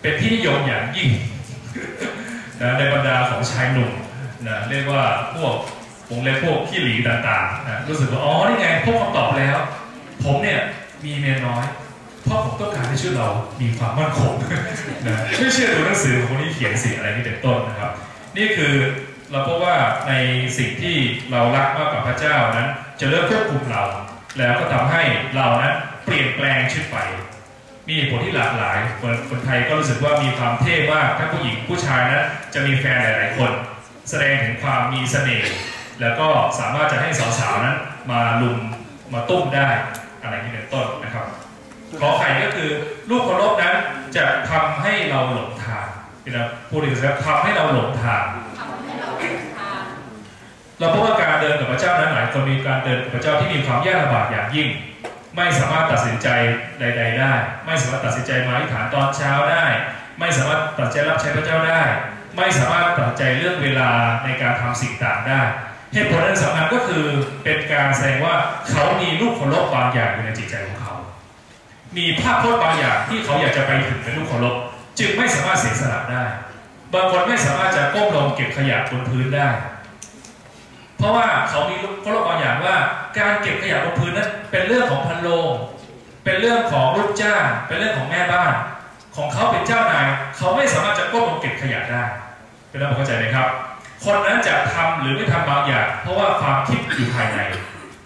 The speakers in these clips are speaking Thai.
เป็นที่นิยมอย่างยิ่งนะในบรรดาของชายหนุ่มนะเรียกว่าพวกวงเล็บพวกขี้หลีต่างๆนะรู้สึกว่าอ๋อนี่ไงพบคำตอบแล้ว ผมเนี่ยมีเมียน้อยเพราะผมต้องการให้ชีวิตเรามีความมั่นคงนะช่วยเชื่อดูหนังสือของคนที่เขียนสิ่งอะไรนี่เป็นต้นนะครับ นี่คือเราพบว่าในสิ่งที่เรารักมากกว่าพระเจ้านั้น จะเริ่มควบคุมเรา แล้วก็ทำให้เรานั้นเปลี่ยนแปลงชีวิตไป มีเหตุผลที่หลากหลายคนคนไทยก็รู้สึกว่ามีความเท่มากถ้าผู้หญิงผู้ชายนั้นจะมีแฟนหลาย ๆ คน แสดงถึงความมีเสน่ห์แล้วก็สามารถจะให้สาวๆนั้นมาลุมมาตุ้มได้อะไรนี้เป็นต้นนะครับขอไข่ก็คือลูกเคารพนั้นจะทำให้เราหลงทางนะพูดอีกสักทำให้เราหลงทางทำให้เราเดินทางเราพบว่าการเดินกับพระเจ้านั้นหลายคนมีการเดินกับพระเจ้าที่มีความยากลำบากอย่างยิ่ง ไม่สามารถตัดสินใจใด ๆ ได้ ไม่สามารถตัดสินใจมาอธิษฐานตอนเช้าได้ ไม่สามารถตัดใจรับใช้พระเจ้าได้ ไม่สามารถตัดใจเรื่องเวลาในการทำสิ่งต่างได้เหตุผลอันสำคัญก็คือเป็นการแสดงว่าเขามีลูกเคารพบางอย่างอยู่ในจิตใจของเขา มีภาพพจน์บางอย่างที่เขาอยากจะไปถึงเป็นลูกเคารพจึงไม่สามารถเสียสละได้ บางคนไม่สามารถจะก้มลงเก็บขยะบนพื้นได้ เพราะว่าเขามีเคารพบางอย่างว่า การเก็บขยะบนพื้นนั้นเป็นเรื่องของพันโลงเป็นเรื่องของลูกจ้างเป็นเรื่องของแม่บ้าน ของเขาเป็นเจ้านายเขาไม่สามารถจะก้มลงเก็บขยะได้เป็นเรื่องเข้าใจไหมครับ คนนั้นจะทำหรือไม่ทำบางอย่าง เพราะว่าความคิดอยู่ภายใน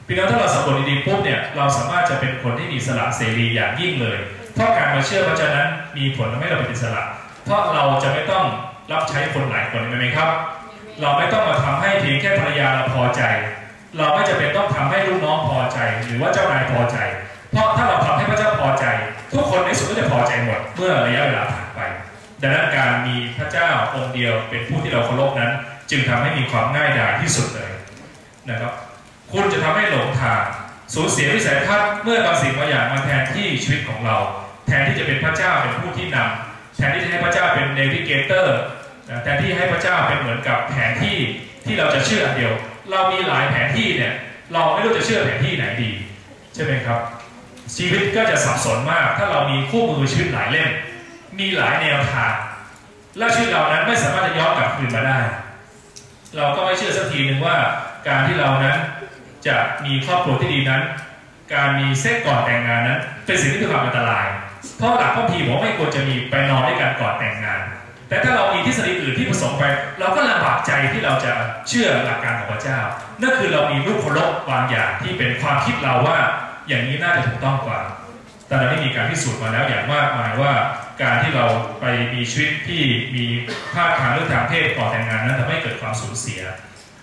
พี่น้องถ้าเราสำรวจดีๆปุ๊บเนี่ยเราสามารถจะเป็นคนที่มีสละเสรีอย่างยิ่งเลย เพราะการมาเชื่อพระเจ้านั้นมีผลทำให้เราเป็นอิสระ เพราะเราจะไม่ต้องรับใช้คนหลายคนใช่ไหมครับ เราไม่ต้องมาทำให้เพียงแค่ภรรยาเราพอใจ เราไม่จะเป็นต้องทำให้ลูกน้องพอใจ หรือว่าเจ้านายพอใจ เพราะถ้าเราทำให้พระเจ้าพอใจ ทุกคนในสุดก็จะพอใจหมดเมื่อระยะเวลาผ่านไป ดังนั้นการมีพระเจ้าองค์เดียวเป็นผู้ที่เราเคารพนั้น จึงทำให้มีความง่ายดายที่สุดเลยนะครับ คุณจะทำให้หลงทางสูญเสียวิสัยทัศน์เมื่อบางสิ่งบางอย่างมาแทนที่ชีวิตของเรา แทนที่จะเป็นพระเจ้าเป็นผู้ที่นำแทนที่จะให้พระเจ้าเป็นเนวิเกเตอร์ แทนที่ให้พระเจ้าเป็นเหมือนกับแผนที่ที่เราจะเชื่ออันเดียว เรามีหลายแผนที่เนี่ยเราไม่รู้จะเชื่อแผนที่ไหนดี ใช่ไหมครับ ชีวิตก็จะสับสนมาก ถ้าเรามีคู่มือชีวิตหลายเล่ม มีหลายแนวทาง และชีวิตเรานั้นไม่สามารถจะย้อนกลับคืนมาได้ เราก็ไม่เชื่อสักทีหนึ่งว่าการที่เรานั้นจะมีครอบครัวที่ดีนั้น การมีเซ็กก่อนแต่งงานนั้น เป็นสิ่งที่มีความอันตรายเพราะหลักพ่อพีบอกไม่ควรจะมีไปนอนด้วยกันก่อนแต่งงาน แต่ถ้าเรามีทฤษฎีอื่นที่ผสมไป เราก็ลำบากใจที่เราจะเชื่อหลักการของพระเจ้า นั่นคือเรามีรูปเคารพบางอย่างที่เป็นความคิดเราว่า อย่างนี้น่าจะถูกต้องกว่า แต่เราได้มีการพิสูจน์มาแล้วอย่างมากมายว่าการที่เราไปมีชีวิตที่มีภาพทางเรื่องทางเพศก่อนแต่งงานนั้นทำให้เกิดความสูญเสีย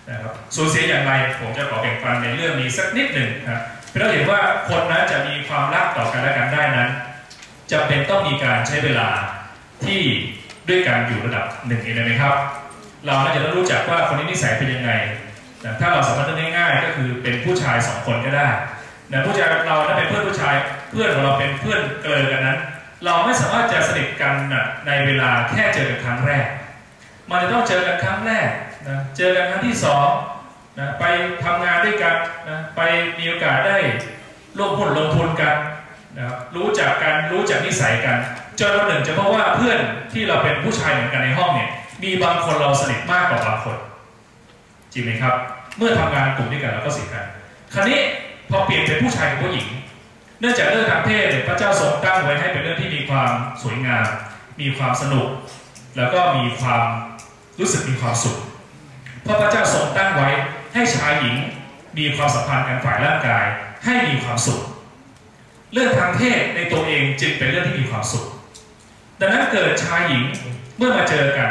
นะครับสูญเสียอย่างไรผมจะขอแบ่งปันในเรื่องนี้สักนิดหนึ่งครับเพื่อเราเห็นว่าคนนั้นจะมีความรักต่อกันและกันได้นั้นจำเป็นต้องมีการใช้เวลาที่ ด้วยการอยู่ระดับหนึ่งเองไหมครับ เราน่าจะต้องรู้จักว่าคนนี้นิสัยเป็นยังไงนะถ้าเราสามารถนึกง่ายๆก็คือเป็นผู้ชายสองคนก็ได้นะผู้ชายเราถ้าเป็นเพื่อนผู้ชายเพื่อนของเราเป็นเพื่อนเกลอกันนั้น เราไม่สามารถจะสนิทกันนะในเวลาแค่เจอกันครั้งแรก มันจะต้องเจอกันครั้งแรกนะเจอกันครั้งที่สองนะไปทำงานด้วยกันนะไปมีโอกาสได้ร่วมหุ้นลงทุนกัน นะครับรู้จักกันรู้จักนิสัยกันจนวันหนึ่งจะพบว่าเพื่อนที่เราเป็นผู้ชายเหมือนกันในห้องเนี่ยมีบางคนเราสนิทมากกว่าบางคนจริงไหมครับ เมื่อทำงานกลุ่มด้วยกันเราก็สนิทกันคราวนี้พอเปลี่ยนเป็นผู้ชายกับผู้หญิง เนื่องจากเรื่องทางเพศพระเจ้าทรงตั้งไว้ให้เป็นเรื่องที่มีความสวยงาม มีความสนุก แล้วก็มีความรู้สึกมีความสุขเพราะพระเจ้าทรงตั้งไว้ให้ชายหญิงมีความสัมพันธ์กันฝ่ายร่างกายให้มีความสุข เรื่องทางเพศในตัวเองจึงเป็นเรื่องที่มีความสุข ดังนั้นเกิดชายหญิงเมื่อมาเจอกัน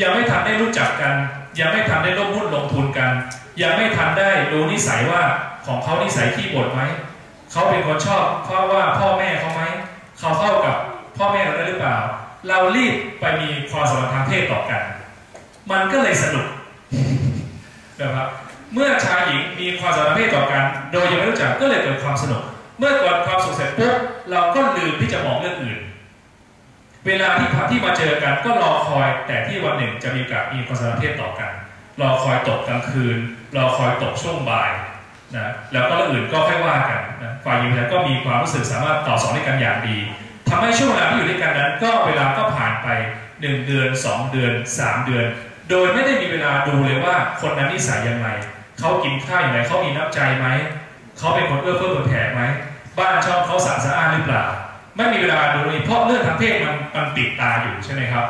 ยังไม่ทันได้รู้จักกัน ยังไม่ทันได้ร่วมหุ้นลงทุนกัน ยังไม่ทันได้รู้นิสัยว่าของเขานิสัยขี้บ่นไหมเขาเป็นคนชอบเพราะว่าพ่อแม่เขาไหมเขาเข้ากับพ่อแม่เราได้หรือเปล่า เรารีบไปมีความสัมพันธ์ทางเพศต่อกัน มันก็เลยสนุกนะครับเมื่อชายหญิงมีความสัมพันธ์เพศต่อกัน โดยยังไม่รู้จักก็เลยเกิดความสนุก เมื่อเกิดความสุขเสร็จปุ๊บเราก็ลืมที่จะมองเรื่องอื่น เวลาที่ที่มาเจอกันก็รอคอยแต่ที่วันหนึ่งจะมีโอกาสมีความสัมพันธ์เพศต่อกัน รอคอยตกกลางคืน รอคอยตกช่วงบ่ายนะแล้วก็เรื่องอื่นก็ค่อยว่ากันนะฝ่ายหญิงฝ่ายชายก็มีความรู้สึกสามารถต่อสองด้วยกันอย่างดีทำให้ช่วงเวลาที่อยู่ด้วยกันนั้น ก็เวลาก็ผ่านไป 1 เดือน 2 เดือน 3 เดือน โดยไม่ได้มีเวลาดูเลยว่าคนนั้นนิสัยยังไงเขากินข้าวอย่างไรเขามีน้ำใจไหม เขาเป็นคนเอื้อเฟื้อเผื่อแผ่ไหมบ้านช่องเขาสะอาดสะอ้านหรือเปล่า ไม่มีเวลาดูเลยเพราะเรื่องทางเพศมันมันปิดตาอยู่ใช่ไหมครับ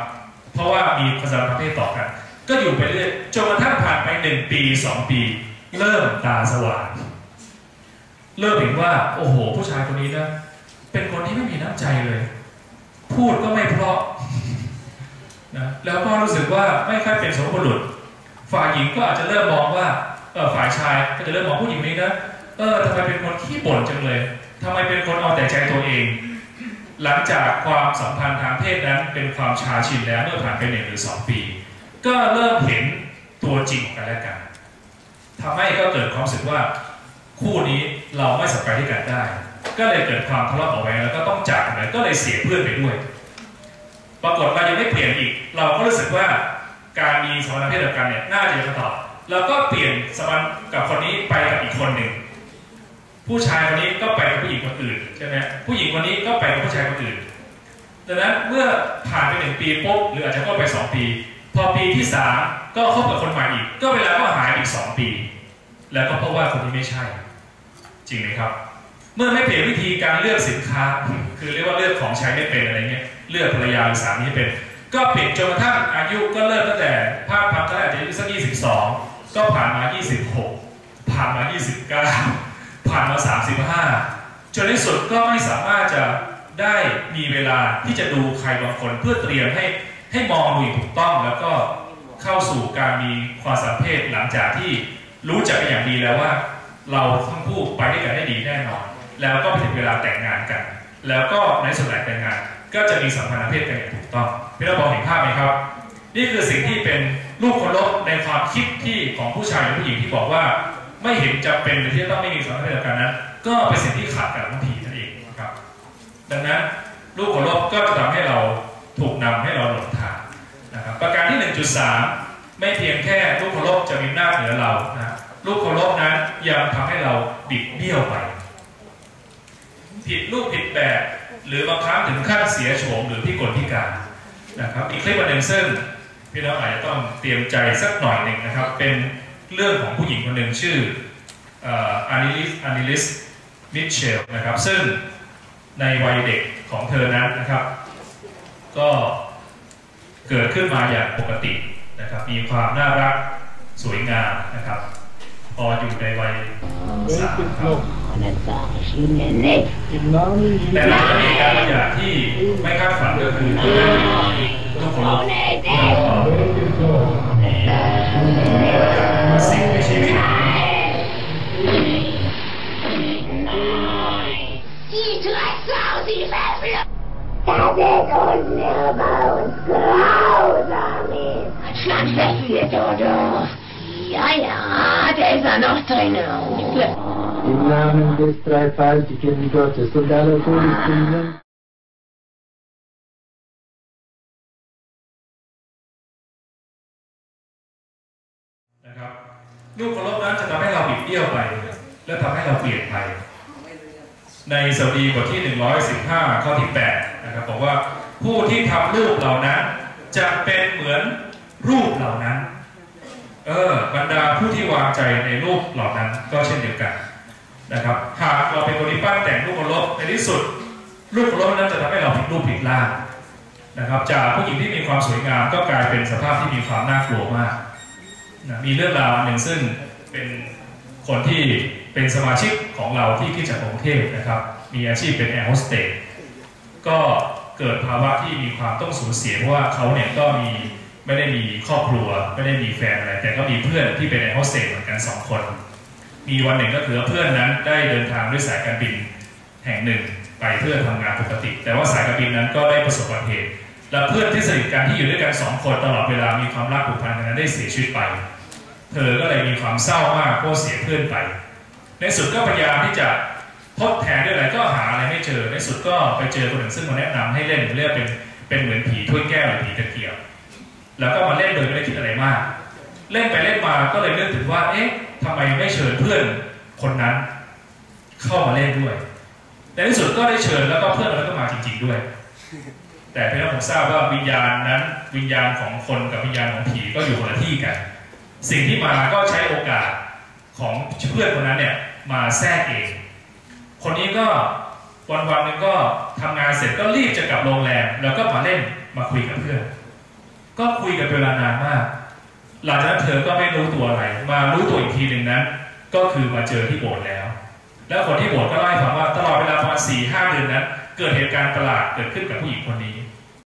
เพราะว่ามีความสัมพันธ์ทางเพศต่อกัน ก็อยู่ไปเรื่อยจนกระทั่งผ่านไปหนึ่งปีสองปี เริ่มตาสว่างเริ่มเห็นว่าโอ้โห ผู้ชายคนนี้นะเป็นคนที่ไม่มีน้ำใจเลย พูดก็ไม่เพราะนะแล้วก็รู้สึกว่าไม่ค่อยเป็นสมบุรุษฝ่ายหญิงก็อาจจะเริ่มมองว่าเออฝ่ายชายก็จะเริ่มมองผู้หญิงนี้นะ เออทำไมเป็นคนขี้บ่นจังเลยทำไมเป็นคนเอาแต่ใจตัวเอง หลังจากความสัมพันธ์ทางเพศนั้นเป็นความชาชินแล้วเมื่อผ่านไปหนึ่งหรือสองปี ก็เริ่มเห็นตัวจริงของกันและกันทำให้ก็เกิดความรู้สึกว่าคู่นี้เราไม่สัมพันธ์ด้วยกันได้ ก็เลยเกิดความทะเลาะเบาะแวงแล้วก็ต้องจากกันก็เลยเสียเพื่อนไปด้วย ปรากฏว่ายังไม่เปลี่ยนอีก เราก็รู้สึกว่าการมีสมรรถเพศเดียวกันเนี่ยน่าจะเป็นคำตอบแล้วก็เปลี่ยนสมรรถกับคนนี้ไปกับอีกคนหนึ่ง ผู้ชายคนนี้ก็ไปกับผู้หญิงคนอื่นใช่ไหมผู้หญิงคนนี้ก็ไปกับผู้ชายคนอื่น ดังนั้นเมื่อผ่านไปหนึ่งปีปุ๊บหรืออาจจะก็ไปสองปี พอปีที่สามก็คบกับคนใหม่อีก ก็เวลาก็หายอีกสองปี แล้วก็พราะว่าคนนี้ไม่ใช่ จริงไหมครับ เมื่อไม่เปลี่ยนวิธีการเลือกสินค้า คือเรียกว่าเลือกของใช้ไม่เป็นอะไรเงี้ยเลือกภรรยาหรือสามีเป็น ก็เปลี่ยนจนกระทั่งอายุก็เริ่มตั้งแต่ภาพพันธ์ก็อาจจะอายุสัก22ก็ผ่านมา26ผ่านมา29 ผ่านมา 35 จนในสุดก็ไม่สามารถจะได้มีเวลาที่จะดูใครบางคนเพื่อเตรียมให้ให้มองดูอย่างถูกต้องแล้วก็เข้าสู่การมีความสัมเพศหลังจากที่รู้จักกันอย่างดีแล้วว่า เราทั้งคู่ไปด้วยกันได้ดีแน่นอน แล้วก็ไปถึงเวลาแต่งงานกัน แล้วก็ในส่วนหลังแต่งงาน ก็จะมีสัมพันธ์เพศกันอย่างถูกต้องพี่เราบอกเห็นภาพไหมครับ นี่คือสิ่งที่เป็นลูกคนลบในความคิดที่ของผู้ชายหรือผู้หญิงที่บอกว่า ไม่เห็นจะเป็นที่จะต้องไม่มีสัมพันธ์ทางเพศกันนั้นก็เป็นสิ่งที่ขาดกันทั้งทีนั่นเองนะครับ ดังนั้นลูกคนลบก็จะทำให้เราถูกนำให้เราหลงทางนะครับ ประการที่ 1.3 ไม่เพียงแค่ลูกคนลบจะมีหน้าจเหนือเรานะลูกคนลบนั้นยังทำให้เราบิดเบี้ยวไปผิดรูปผิดแบบหรือบางครั้งถึงขั้นเสียโฉมหรือพิกลพิการนะครับอีกคลิปหนึ่งซึ่งพี่น้องอาจจะต้องเตรียมใจสักหน่อยหนึ่งนะครับ เป็น เรื่องของผู้หญิงคนหนึ่งชื่ออานิลิสอานิลิสมิเชลนะครับซึ่งในวัยเด็กของเธอนั้นนะครับ ก็เกิดขึ้นมาอย่างปกตินะครับ มีความน่ารักสวยงามนะครับ พออยู่ในวัยสามครับแต่หลังจากเหตุการบางอย่างที่ไม่คาดฝันก็คือทุกคนสิ่งใน Im Namen des dreifaltigen Gottes und aller Todesgüter. ลูกเคารพนั้นจะทำให้เราบิดเบี้ยวไป และทำให้เราเปลี่ยนไป ในสดีบทที่ 115 ข้อที่ 8 นะครับบอกว่าผู้ที่ทำรูปเหล่านั้น จะเป็นเหมือนรูปเหล่านั้น เออบรรดาผู้ที่วางใจในรูปเหล่านั้นก็เช่นเดียวกันนะครับหากเราเป็นคนที่ปั้นแต่งรูปเคารพในที่สุดรูปเคารพนั้นจะทำให้เราผิดรูปผิดร่างนะครับจากผู้หญิงที่มีความสวยงามก็กลายเป็นสภาพที่มีความน่ากลัวมาก มีเรื่องราวหนึ่งซึ่งเป็นคนที่เป็นสมาชิกของเราที่ที่จากกรุงเทพนะครับ มีอาชีพเป็นแอร์โฮสเตสก็เกิดภาวะที่มีความต้องสูญเสียเพราะว่าเขาเนี่ยก็มีไม่ได้มีครอบครัว ไม่ได้มีแฟนอะไร แต่ก็มีเพื่อนที่เป็นแอร์โฮสเตสเหมือนกันสองคน มีวันหนึ่งก็คือเพื่อนนั้นได้เดินทางด้วยสายการบินแห่งหนึ่งไปเพื่อทำงานปกติ แต่ว่าสายการบินนั้นก็ได้ประสบอุบัติเหตุและเพื่อนที่สนิทกันที่อยู่ด้วยกันสองคนตลอดเวลามีความรักผูกพันกันนั้นได้เสียชีวิตไป เธอก็เลยมีความเศร้ามากเพราะเสียเพื่อนไป ในสุดก็พยายามที่จะทดแทนด้วยอะไรก็หาอะไรไม่เจอ ในสุดก็ไปเจอคนหนึ่งซึ่งมาแนะนำให้เล่นเรียกเป็นเป็นเหมือนผีถ้วยแก้วหรือผีตะเกียบ แล้วก็มาเล่นโดยไม่ได้คิดอะไรมาก เล่นไปเล่นมาก็เลยนึกถึงว่า เอ๊ะทำไมไม่เชิญเพื่อนคนนั้น เข้ามาเล่นด้วยในที่สุดก็ได้เชิญแล้วก็เพื่อนเราก็มาจริง ๆด้วย แต่เพียงแต่ผมทราบว่าวิญญาณนั้น วิญญาณของคนกับวิญญาณของผีก็อยู่คนละที่กัน สิ่งที่มาก็ใช้โอกาสของเพื่อนคนนั้นเนี่ยมาแทรกเอง คนนี้ก็วันวันนึงก็ทำงานเสร็จก็รีบจะกลับโรงแรมแล้วก็มาเล่นมาคุยกับเพื่อน ก็คุยกันเป็นเวลานานมาก หลังจากนั้นเธอก็ไม่รู้ตัวอะไร มารู้ตัวอีกทีหนึ่งนั้น ก็คือมาเจอที่โบสถ์แล้ว แล้วคนที่โบสถ์ก็เล่าให้ฟังว่าตลอดเวลาประมาณสี่ห้าเดือนนั้น เกิดเหตุการณ์ประหลาดเกิดขึ้นกับผู้หญิงคนนี้